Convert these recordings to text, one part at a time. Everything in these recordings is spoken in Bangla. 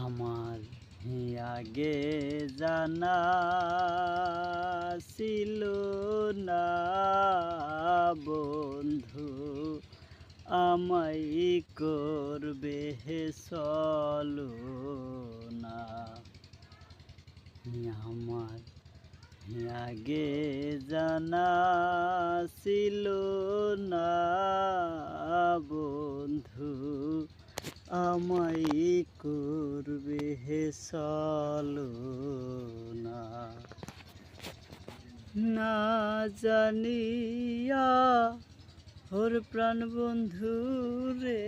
আমার আগে জানা ছিল না বন্ধু, আমায় করবে চলো না আমার আগে জানা ছিল না বন্ধু আমায় করবে চলো না না জানিয়া ওর প্রাণ বন্ধু রে।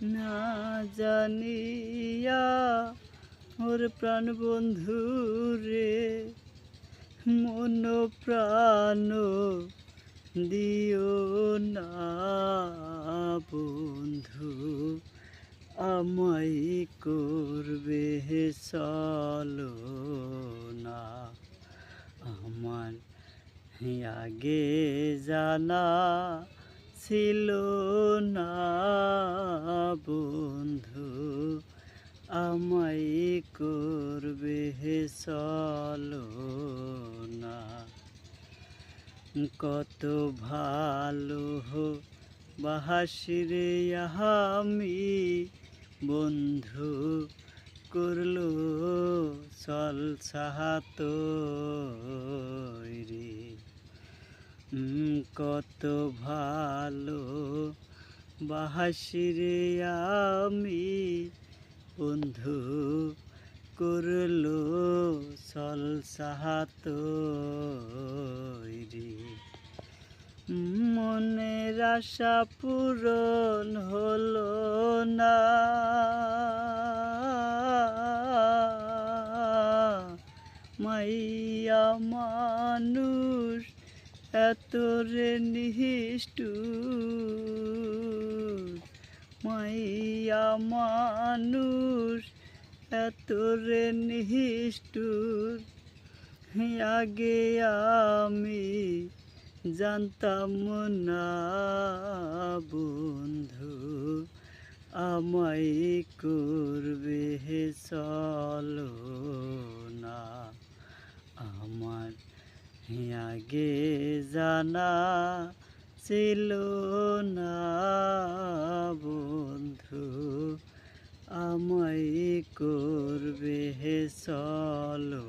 না জানিয়া ওর প্রাণ বন্ধু রে। মন প্রাণ দিও না বন্ধু, আমায় করবে চলো না আমার আগে জানা ছিল না বন্ধু, আমায় করবে চলো কত ভালো বাহাসিরে আমি বন্ধু করল চল সাহাত রে কত ভালো বাহাসিরে আমি বন্ধু করল চল সাহাত আশা পূরণ হলো না। মাইয়া মানুষ, এত রে নিষ্ঠুর। মাইয়া মানুষ, এত রে নিষ্ঠুর। আগে আমি জানতাম না। করবে চলো না আমার আগে জানা ছিল না বন্ধু আমায় করবে চলো